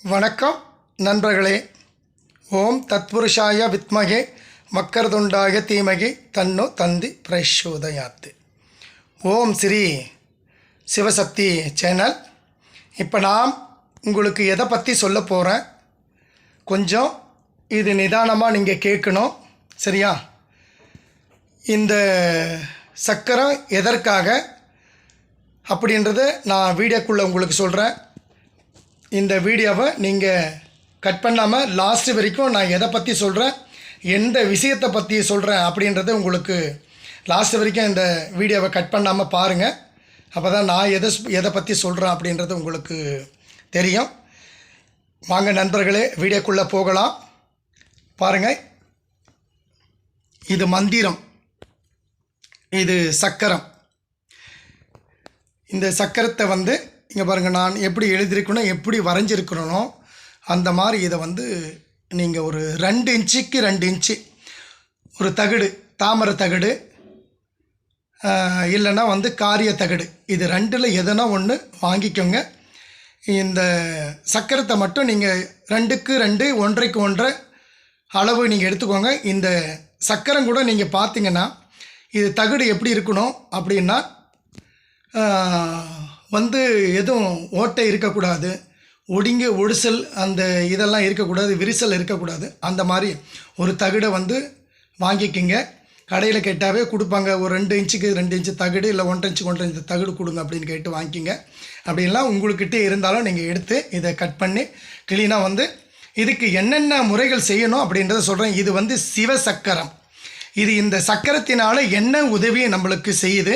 வணக்கம் நண்பர்களே. ஓம் தத்புருஷாய வித்மகே மக்கரதுண்டாய தீமகி தன்னோ தந்தி பிரசோதயாத்து ஓம் ஸ்ரீ சிவசக்தி சேனல். இப்போ நாம் உங்களுக்கு எதை பற்றி சொல்ல போகிறேன் கொஞ்சம் இது நிதானமாக நீங்கள் கேட்கணும் சரியா? இந்த சக்கரம் எதற்காக அப்படின்றத நான் வீடியோக்குள்ளே உங்களுக்கு சொல்கிறேன் இந்த வீடியோவை நீங்கள் கட் பண்ணாமல் லாஸ்ட் வரைக்கும் நான் எதை பற்றி சொல்கிறேன் எந்த விஷயத்தை பற்றி சொல்கிறேன் அப்படின்றத உங்களுக்கு லாஸ்ட் வரைக்கும் இந்த வீடியோவை கட் பண்ணாமல் பாருங்கள் அப்போ தான் நான் எதை எதை பற்றி சொல்கிறேன் அப்படின்றது உங்களுக்கு தெரியும். வாங்க நண்பர்களே வீடியோக்குள்ளே போகலாம். பாருங்கள் இது மந்திரம். இது சக்கரம். இந்த சக்கரத்தை வந்து இங்கே பாருங்கள் நான் எப்படி எழுதியிருக்கணும் எப்படி வரைஞ்சிருக்கிறனோ அந்த மாதிரி இதை வந்து நீங்கள் ஒரு ரெண்டு இன்ச்சுக்கு ரெண்டு இன்ச்சு ஒரு தகடு தாமரை தகடு இல்லைன்னா வந்து காரிய தகடு இது ரெண்டில் எதனா ஒன்று வாங்கிக்கோங்க. இந்த சக்கரத்தை மட்டும் நீங்கள் ரெண்டுக்கு ரெண்டு ஒன்றைக்கு ஒன்றை அளவு நீங்கள் எடுத்துக்கோங்க. இந்த சக்கரம் கூட நீங்கள் பார்த்தீங்கன்னா இது தகடு எப்படி இருக்கணும் அப்படின்னா வந்து எதுவும் ஓட்டை இருக்கக்கூடாது. ஒடுங்கி ஒடிசல் அந்த இதெல்லாம் இருக்கக்கூடாது விரிசல் இருக்கக்கூடாது. அந்த மாதிரி ஒரு தகடை வந்து வாங்கிக்கிங்க. கடையில் கேட்டாவே கொடுப்பாங்க ஒரு ரெண்டு இன்ச்சுக்கு ரெண்டு இன்ச்சு தகடு இல்லை ஒன்றரை இன்ச்சுக்கு ஒன்றரை இன்ச்சு தகடு கொடுங்க அப்படின்னு கேட்டு வாங்கிக்கிங்க. அப்படின்லாம் உங்கள்கிட்ட இருந்தாலும் நீங்கள் எடுத்து இதை கட் பண்ணி க்ளீனாக வந்து இதுக்கு என்னென்ன முறைகள் செய்யணும்? அப்படின்றத சொல்கிறேன் இது வந்து சிவசக்கரம். இது இந்த சக்கரத்தினால் என்ன உதவியை நம்மளுக்கு செய்யுது?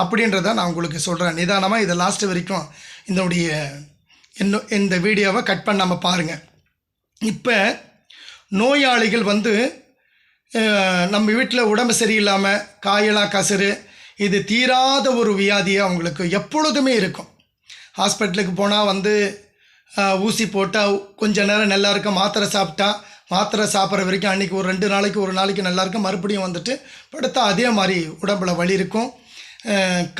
அப்படின்றத நான் உங்களுக்கு சொல்கிறேன் நிதானமாக இதை லாஸ்ட் வரைக்கும் இதனுடைய இன்னும் இந்த வீடியோவை கட் பண்ணாமல் பாருங்கள் இப்போ நோயாளிகள் வந்து நம்ம வீட்டில் உடம்பு சரியில்லாமல் காயலா கசரு இது தீராத ஒரு வியாதியாக அவங்களுக்கு எப்பொழுதுமே இருக்கும். ஹாஸ்பிட்டலுக்கு போனால் வந்து ஊசி போட்டால் கொஞ்ச நேரம் நல்லா இருக்க மாத்திரை சாப்பிட்டா மாத்திரை சாப்பிட்ற வரைக்கும் அன்றைக்கி ஒரு ரெண்டு நாளைக்கு ஒரு நாளைக்கு நல்லாயிருக்கும் மறுபடியும் வந்துட்டு படுத்தா அதே மாதிரி உடம்பில் வலி இருக்கும்.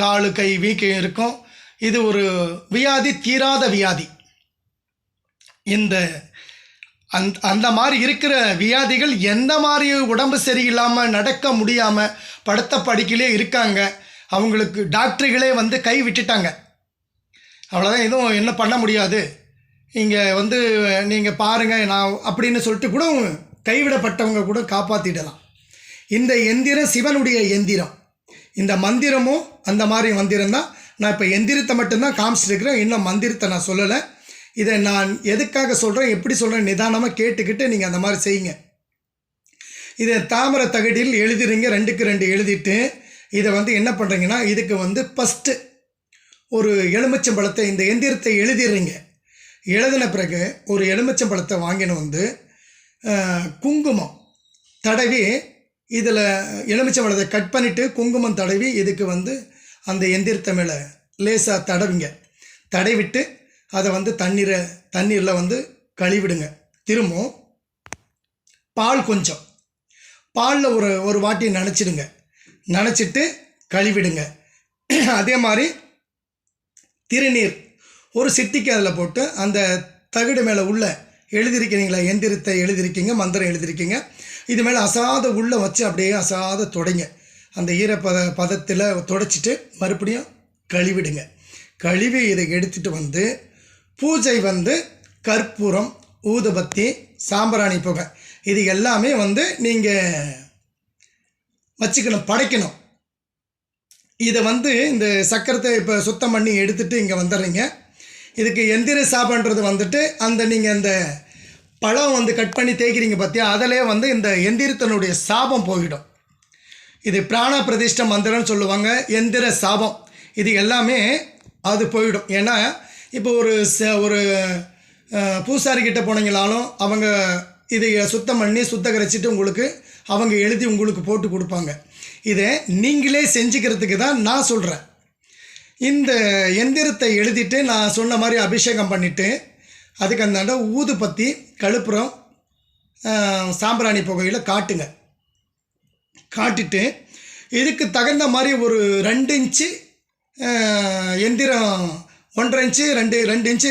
காலு கை வீக்கம் இருக்கும். இது ஒரு வியாதி தீராத வியாதி. இந்த அந் அந்த மாதிரி இருக்கிற வியாதிகள் எந்த மாதிரி உடம்பு சரியில்லாமல் நடக்க முடியாமல் படுத்த படுக்கையிலே இருக்காங்க. அவங்களுக்கு டாக்டர்களே வந்து கை விட்டுட்டாங்க. அவ்வளோதான் எதுவும் என்ன பண்ண முடியாது. இங்கே வந்து நீங்கள் பாருங்கள் நான் அப்படின்னு சொல்லிட்டு கூட கைவிடப்பட்டவங்க கூட காப்பாற்றிடலாம் இந்த எந்திரம் சிவனுடைய எந்திரம். இந்த மந்திரமும் அந்த மாதிரி மந்திரம் தான் நான் இப்போ எந்திரத்தை மட்டும்தான் காமிச்சிருக்கிறேன். இன்னும் மந்திரத்தை நான் சொல்லலை. இதை நான் எதுக்காக சொல்கிறேன் எப்படி சொல்கிறேன் நிதானமாக கேட்டுக்கிட்டு நீங்கள் அந்த மாதிரி செய்யுங்க. இதை தாமரை தகடியில் எழுதிடுங்க ரெண்டுக்கு ரெண்டு எழுதிட்டு இதை வந்து என்ன பண்ணுறீங்கன்னா இதுக்கு வந்து ஃபஸ்ட்டு ஒரு எலுமிச்சம்பழத்தை இந்த எந்திரத்தை எழுதிடுறீங்க. எழுதின பிறகு ஒரு எலுமிச்சம்பழத்தை வாங்கின்னு வந்து குங்குமம் தடவி இதில் எலுமிச்சம்பழத்தை கட் பண்ணிவிட்டு குங்குமம் தடவி இதுக்கு வந்து அந்த எந்திரத்தை மேலே லேசாக தடவிங்க. தடவிட்டு அதை வந்து தண்ணீரை தண்ணீரில் வந்து கழுவிடுங்க. திரும்பவும் பால் கொஞ்சம். பாலில் ஒரு ஒரு வாட்டி நனைச்சிடுங்க. நனைச்சிட்டு கழுவிடுங்க. அதே மாதிரி திருநீர் ஒரு சிட்டிக்கு அதில் போட்டு அந்த தகடு மேலே உள்ள எழுதியிருக்கிறீங்களா எந்திரத்தை எழுதியிருக்கீங்க மந்திரம் எழுதியிருக்கீங்க இது மேலே அசாத உள்ளே வச்சு அப்படியே அசாத தொடங்க. அந்த ஈரப்பத பதத்தில் தொடச்சிட்டு மறுபடியும் கழுவிடுங்க. கழுவி இதை எடுத்துகிட்டு வந்து பூஜை வந்து கற்பூரம் ஊதுபத்தி சாம்பிராணி புகை. இது எல்லாமே வந்து நீங்கள் வச்சுக்கணும் படைக்கணும். இதை வந்து இந்த சக்கரத்தை இப்போ சுத்தம் பண்ணி எடுத்துகிட்டு இங்கே வந்துடுறீங்க. இதுக்கு எந்திர சாப்பிட்றது வந்துட்டு அந்த நீங்கள் அந்த பழம் வந்து கட் பண்ணி தேய்க்கிறீங்க பார்த்தியா அதிலே வந்து இந்த எந்திரத்தினுடைய சாபம் போயிடும். இது பிராண பிரதிஷ்ட மந்திரம்னு சொல்லுவாங்க எந்திர சாபம். இது எல்லாமே அது போயிடும். ஏன்னா இப்போ ஒரு ச ஒரு பூசாரிக்கிட்ட பூசாரி போனீங்களாலும் அவங்க இதை சுத்தம் பண்ணி சுத்தகரிச்சிட்டு உங்களுக்கு அவங்க எழுதி உங்களுக்கு போட்டு கொடுப்பாங்க. இதை நீங்களே செஞ்சுக்கிறதுக்கு தான் நான் சொல்கிறேன் இந்த எந்திரத்தை எழுதிட்டு நான் சொன்ன மாதிரி அபிஷேகம் பண்ணிவிட்டு அதுக்கு அந்தாண்ட ஊதுபத்தி கழுப்புறம் சாம்பிராணி புகையில் காட்டுங்க. காட்டிட்டு இதுக்கு தகுந்த மாதிரி ஒரு ரெண்டு இன்ச்சு எந்திரம் ஒன்றரை இன்ச்சு ரெண்டு ரெண்டு இன்ச்சு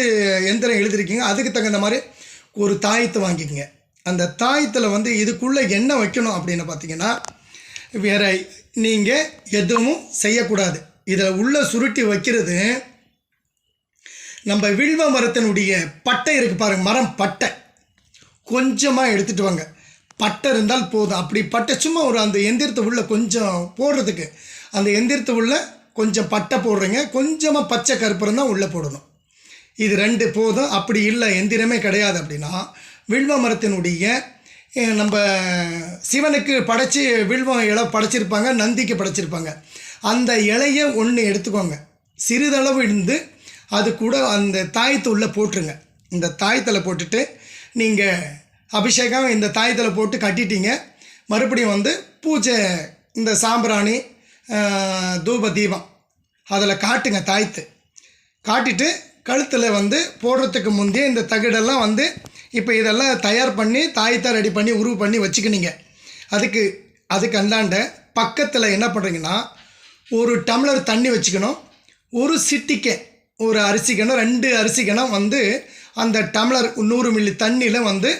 எந்திரம் எழுதிருக்கீங்க. அதுக்கு தகுந்த மாதிரி ஒரு தாயத்தை வாங்கிக்கோங்க. அந்த தாயத்தில் வந்து இதுக்குள்ளே என்ன வைக்கணும் அப்படின்னு பார்த்தீங்கன்னா வேற நீங்கள் எதுவும் செய்யக்கூடாது. இதில் உள்ள சுருட்டி வைக்கிறது நம்ம வில்வ மரத்தினுடைய பட்டை இருக்கு பாருங்க மரம் பட்டை. கொஞ்சமாக எடுத்துகிட்டு வாங்க. பட்டை இருந்தால் போதும். அப்படி பட்டை சும்மா ஒரு அந்த எந்திரத்தை உள்ள கொஞ்சம் போடுறதுக்கு. அந்த எந்திரத்தை உள்ள கொஞ்சம் பட்டை போடுறீங்க. கொஞ்சமாக பச்சை கருப்பரம் தான் உள்ளே போடணும். இது ரெண்டு போதும். அப்படி இல்லை எந்திரமே கிடையாது அப்படின்னா வில்வ மரத்தினுடைய நம்ம சிவனுக்கு படைச்சி வில்வம் இலை படைச்சிருப்பாங்க நந்திக்கு படைச்சிருப்பாங்க. அந்த இலையை ஒன்று எடுத்துக்கோங்க. சிறிதளவு இருந்து அது கூட அந்த தாயத்தை உள்ளே போட்டுருங்க. இந்த தாயத்தில் போட்டுட்டு நீங்கள் அபிஷேகம் இந்த தாயத்தில் போட்டு கட்டிட்டீங்க. மறுபடியும் வந்து பூஜை இந்த சாம்பிராணி தூப தீபம். அதில் காட்டுங்க தாய்த்து. காட்டிட்டு கழுத்தில் வந்து போடுறதுக்கு முந்தைய இந்த தகடெல்லாம் வந்து இப்போ இதெல்லாம் தயார் பண்ணி தாயத்தை ரெடி பண்ணி உருவு பண்ணி வச்சுக்கினீங்க. அதுக்கு அதுக்கு அந்தாண்ட பக்கத்தில் என்ன பண்ணுறீங்கன்னா ஒரு டம்ளர் தண்ணி வச்சுக்கணும். ஒரு சிட்டிக்கை ஒரு அரிசி கிணம் ரெண்டு அரிசி கிணம் வந்து அந்த டம்ளர் நூறு மில்லி தண்ணியில் வந்து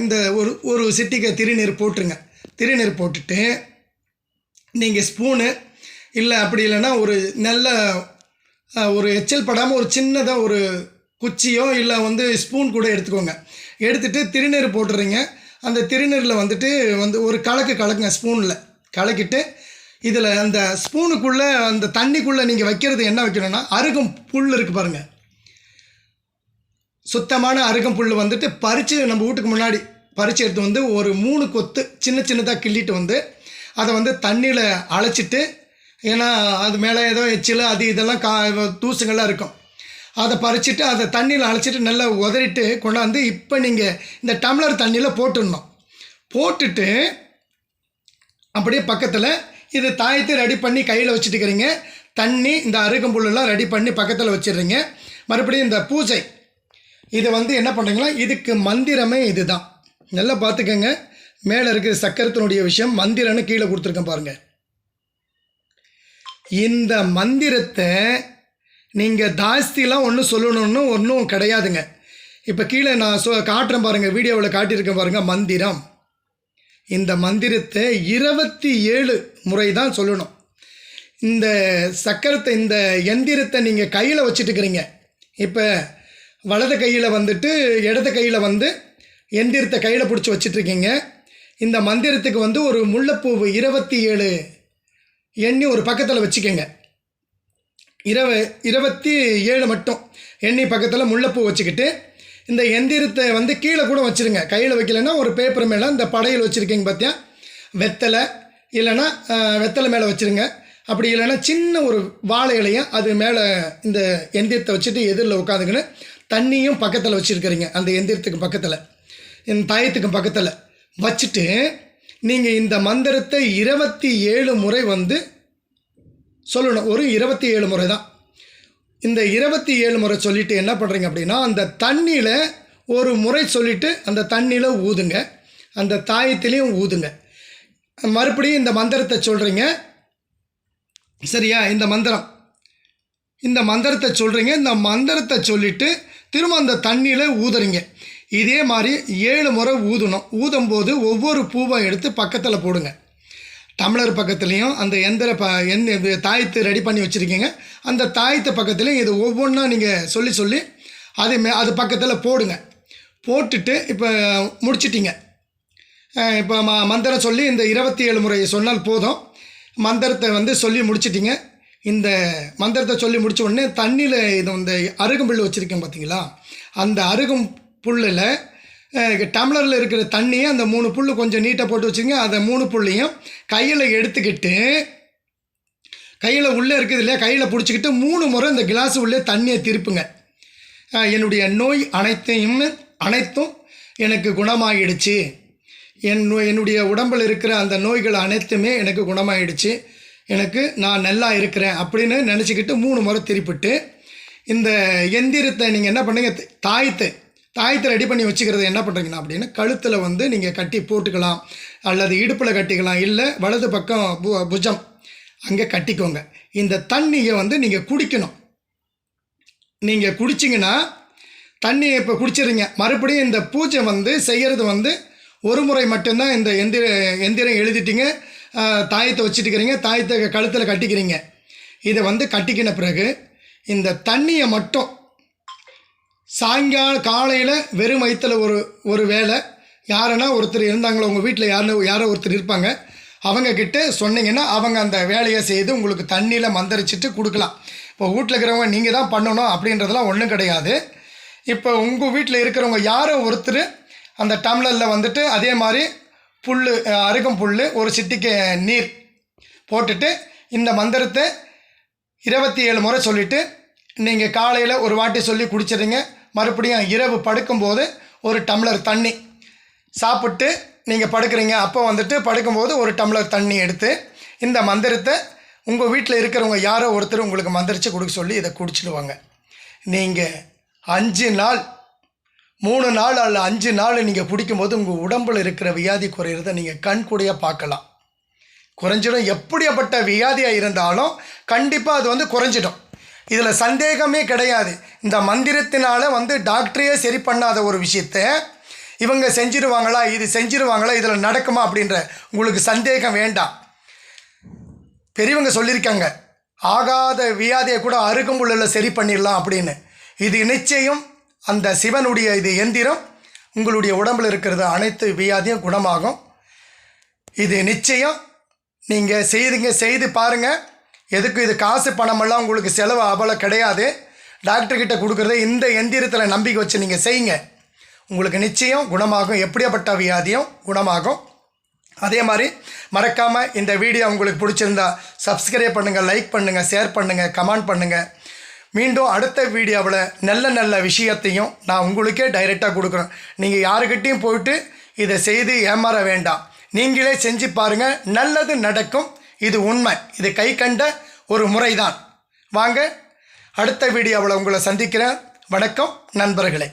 இந்த ஒரு ஒரு சிட்டிக்கை திருநீர் போட்டுருங்க. திருநீர் போட்டுட்டு நீங்கள் ஸ்பூனு இல்லை அப்படி இல்லைன்னா ஒரு நல்ல ஒரு எச்சல் படாமல் ஒரு சின்னதாக ஒரு குச்சியோ இல்லை வந்து ஸ்பூன் கூட எடுத்துக்கோங்க. எடுத்துகிட்டு திருநீர் போட்டுறீங்க. அந்த திருநீரில் வந்துட்டு வந்து ஒரு கலக்கு கலக்குங்க ஸ்பூனில். கலக்கிட்டு இதில் அந்த ஸ்பூனுக்குள்ளே அந்த தண்ணிக்குள்ளே நீங்கள் வைக்கிறது என்ன வைக்கணும்னா அருகும் புல் இருக்குது பாருங்கள் சுத்தமான அருகம் புல் வந்துட்டு பறித்து நம்ம வீட்டுக்கு முன்னாடி பறித்து எடுத்து வந்து ஒரு மூணு கொத்து சின்ன சின்னதாக கிள்ளிட்டு வந்து அதை வந்து தண்ணியில் அழைச்சிட்டு ஏன்னா அது மேலே ஏதோ எச்சில் அது இதெல்லாம் கா தூசுங்கள்லாம் இருக்கும். அதை பறிச்சுட்டு அதை தண்ணியில் அழைச்சிட்டு நல்லா உதறிட்டு கொண்டாந்து இப்போ நீங்கள் இந்த டம்ளர் தண்ணியில் போட்டுடணும். போட்டுட்டு அப்படியே பக்கத்தில் இது தாயத்தை ரெடி பண்ணி கையில் வச்சுட்டுக்கிறீங்க. தண்ணி இந்த அருகம்புல்லெல்லாம் ரெடி பண்ணி பக்கத்தில் வச்சிடுறீங்க. மறுபடியும் இந்த பூஜை. இதை வந்து என்ன பண்ணுறீங்களா இதுக்கு மந்திரமே இதுதான். நல்லா பார்த்துக்கோங்க. மேலே இருக்கிற சக்கரத்தினுடைய விஷயம். மந்திரம்னு கீழே கொடுத்துருக்கேன் பாருங்கள் இந்த மந்திரத்தை நீங்கள் தாஸ்திலாம் ஒன்றும் சொல்லணும்னு ஒன்றும் கிடையாதுங்க. இப்போ கீழே நான் சொ காட்டுறேன் பாருங்கள் வீடியோவில் காட்டியிருக்கேன் பாருங்கள் மந்திரம். இந்த மந்திரத்தை இருபத்தி ஏழு முறை தான் சொல்லணும். இந்த சக்கரத்தை இந்த எந்திரத்தை நீங்கள் கையில் வச்சுட்டுக்கிறீங்க இப்போ வலது கையில் வந்துட்டு இடது கையில் வந்து எந்திரத்தை கையில் பிடிச்சி வச்சிட்ருக்கீங்க இந்த மந்திரத்துக்கு வந்து ஒரு முல்லைப்பூவு இருபத்தி ஏழு எண்ணி ஒரு பக்கத்தில் வச்சுக்கோங்க. இரவ இருபத்தி ஏழு மட்டும் எண்ணி பக்கத்தில் முல்லைப்பூ வச்சுக்கிட்டு இந்த எந்திரத்தை வந்து கீழே கூட வச்சுருங்க. கையில் வைக்கலைன்னா ஒரு பேப்பர் மேலே இந்த படையில் வச்சுருக்கீங்க பார்த்தியா வெத்தலை இல்லைன்னா வெத்தலை மேலே வச்சுருங்க. அப்படி இல்லைன்னா சின்ன ஒரு வாழை இலையும் அது மேலே இந்த எந்திரத்தை வச்சுட்டு எதிரில் உட்காந்துக்கின்னு தண்ணியும் பக்கத்தில் வச்சுருக்கிறீங்க. அந்த எந்திரத்துக்கு பக்கத்தில். இந்த தாயத்துக்கு பக்கத்தில். வச்சுட்டு நீங்கள் இந்த மந்திரத்தை இருபத்தி ஏழு முறை வந்து சொல்லணும். ஒரு இருபத்தி ஏழு முறை தான். இந்த இருபத்தி ஏழு முறை சொல்லிட்டு என்ன பண்ணுறீங்க அப்படின்னா அந்த தண்ணியில் ஒரு முறை சொல்லிவிட்டு அந்த தண்ணியில் ஊதுங்க. அந்த தாயத்திலையும் ஊதுங்க. மறுபடியும் இந்த மந்திரத்தை சொல்கிறீங்க சரியா? இந்த மந்திரம். இந்த மந்திரத்தை சொல்கிறீங்க இந்த மந்திரத்தை சொல்லிவிட்டு திரும்ப அந்த தண்ணியில் ஊதுறீங்க. இதே மாதிரி ஏழு முறை ஊதணும். ஊதும்போது ஒவ்வொரு பூவை எடுத்து பக்கத்தில் போடுங்க. டம்ளர் பக்கத்துலேயும் அந்த எந்திர ப எந்த தாயத்து ரெடி பண்ணி வச்சுருக்கீங்க. அந்த தாயத்து பக்கத்துலேயும் இது ஒவ்வொன்றா நீங்கள் சொல்லி சொல்லி அது மே அது பக்கத்தில் போடுங்க. போட்டுட்டு இப்போ முடிச்சிட்டிங்க. இப்போ ம மந்திரம் சொல்லி இந்த இருபத்தி ஏழு முறை சொன்னால் போதும். மந்திரத்தை வந்து சொல்லி முடிச்சிட்டிங்க. இந்த மந்திரத்தை சொல்லி முடித்த உடனே தண்ணியில் இது இந்த அருகம்புல் வச்சுருக்கேன் பார்த்தீங்களா அந்த அருகும் புல்லில் டம்ளரில் இருக்கிற தண்ணியை அந்த மூணு புல் கொஞ்சம் நீட்டாக போட்டு வச்சுங்க அந்த மூணு புல்லையும் கையில் எடுத்துக்கிட்டு கையில் உள்ளே இருக்குது இல்லையா? கையில் பிடிச்சிக்கிட்டு மூணு முறை இந்த கிளாஸ் உள்ளே தண்ணியை திருப்புங்க. என்னுடைய நோய் அனைத்தையும் அனைத்தும் எனக்கு குணமாகிடுச்சு என் என்னுடைய உடம்பில் இருக்கிற அந்த நோய்கள் அனைத்துமே எனக்கு குணமாயிடுச்சு. எனக்கு நான் நல்லா இருக்கிறேன் அப்படின்னு நினச்சிக்கிட்டு மூணு முறை திருப்பிட்டு இந்த எந்திரத்தை நீங்கள் என்ன பண்ணுங்க தாயத்தை தாயத்தை ரெடி பண்ணி வச்சுக்கிறது என்ன பண்ணுறீங்கன்னா அப்படின்னு கழுத்தில் வந்து நீங்கள் கட்டி போட்டுக்கலாம். அல்லது இடுப்பில் கட்டிக்கலாம் இல்லை வலது பக்கம் பு புஜம் அங்கே கட்டிக்கோங்க. இந்த தண்ணியை வந்து நீங்கள் குடிக்கணும். நீங்கள் குடிச்சிங்கன்னா தண்ணி இப்போ குடிச்சிருங்க. மறுபடியும் இந்த பூஜை வந்து செய்கிறது வந்து ஒரு முறை மட்டும்தான் இந்த எந்திர எந்திரம் எழுதிட்டீங்க. தாயத்தை வச்சுட்டுக்கிறீங்க. தாயத்தை கழுத்தில் கட்டிக்கிறீங்க. இதை வந்து கட்டிக்கின பிறகு இந்த தண்ணியை மட்டும் சாயங்கால காலையில் வெறும் வயிற்றில் ஒரு ஒரு வேளை யாருன்னா ஒருத்தர் இருந்தாங்களோ உங்கள் வீட்டில் யாரோ யாரோ ஒருத்தர் இருப்பாங்க. அவங்கக்கிட்ட சொன்னீங்கன்னா அவங்க அந்த வேலையை செய்து உங்களுக்கு தண்ணியில் மந்தரிச்சிட்டு கொடுக்கலாம். இப்போ வீட்டில் இருக்கிறவங்க நீங்கள் தான் பண்ணணும் அப்படின்றதெல்லாம் ஒன்றும் கிடையாது. இப்போ உங்கள் வீட்டில் இருக்கிறவங்க யாரோ ஒருத்தர் அந்த டம்ளரில் வந்துட்டு அதே மாதிரி புல் அருகும் புல் ஒரு சிட்டிக்கு நீர் போட்டுட்டு இந்த மந்திரத்தை இருபத்தி ஏழு முறை சொல்லிவிட்டு நீங்கள் காலையில் ஒரு வாட்டி சொல்லி குடிச்சிடுங்க. மறுபடியும் இரவு படுக்கும்போது ஒரு டம்ளர் தண்ணி சாப்பிட்டு நீங்கள் படுக்கிறீங்க. அப்போ வந்துட்டு படுக்கும்போது ஒரு டம்ளர் தண்ணி எடுத்து இந்த மந்திரத்தை உங்கள் வீட்டில் இருக்கிறவங்க யாரோ ஒருத்தர் உங்களுக்கு மந்திரிச்சு கொடுக்க சொல்லி இதை குடிச்சிடுவாங்க. நீங்கள் அஞ்சு நாள் மூணு நாள் அல்ல அஞ்சு நாள் நீங்கள் பிடிக்கும்போது உங்கள் உடம்பில் இருக்கிற வியாதி குறையிறத நீங்கள் கண்கூடியாக பார்க்கலாம். குறைஞ்சிடும். எப்படியாப்பட்ட வியாதியாக இருந்தாலும் கண்டிப்பாக அது வந்து குறைஞ்சிடும். இதில் சந்தேகமே கிடையாது. இந்த மந்திரத்தினால் வந்து டாக்டரையே சரி பண்ணாத ஒரு விஷயத்த இவங்க செஞ்சிருவாங்களா இது செஞ்சிருவாங்களா இதில் நடக்குமா அப்படின்ற உங்களுக்கு சந்தேகம் வேண்டாம். பெரியவங்க சொல்லியிருக்காங்க ஆகாத வியாதியை கூட அருகம்புல்லில் சரி பண்ணிடலாம் அப்படின்னு. இது நிச்சயம் அந்த சிவனுடைய இது எந்திரம் உங்களுடைய உடம்பில் இருக்கிறது அனைத்து வியாதியும் குணமாகும். இது நிச்சயம். நீங்கள் செய்துங்க செய்து பாருங்கள் எதுக்கு இது காசு பணமெல்லாம் உங்களுக்கு செலவு அவ்வளோ கிடையாது. டாக்டர்கிட்ட கொடுக்குறத இந்த எந்திரத்தில் நம்பிக்கை வச்சு நீங்கள் செய்யுங்க. உங்களுக்கு நிச்சயம் குணமாகும். எப்படியாப்பட்ட வியாதியும் குணமாகும். அதே மாதிரி மறக்காமல் இந்த வீடியோ உங்களுக்கு பிடிச்சிருந்தா சப்ஸ்கிரைப் பண்ணுங்கள் லைக் பண்ணுங்கள் ஷேர் பண்ணுங்கள் கமெண்ட் பண்ணுங்கள் மீண்டும் அடுத்த வீடியோவில் நல்ல நல்ல விஷயத்தையும் நான் உங்களுக்கே டைரெக்டாக கொடுக்குறேன். நீங்கள் யாருக்கிட்டேயும் போயிட்டு இதை செய்து ஏமாற வேண்டாம். நீங்களே செஞ்சு பாருங்கள் நல்லது நடக்கும். இது உண்மை. இது கை கண்ட ஒரு முறைதான். வாங்க அடுத்த வீடியோவில் உங்களை சந்திக்கிறேன். வணக்கம் நண்பர்களே.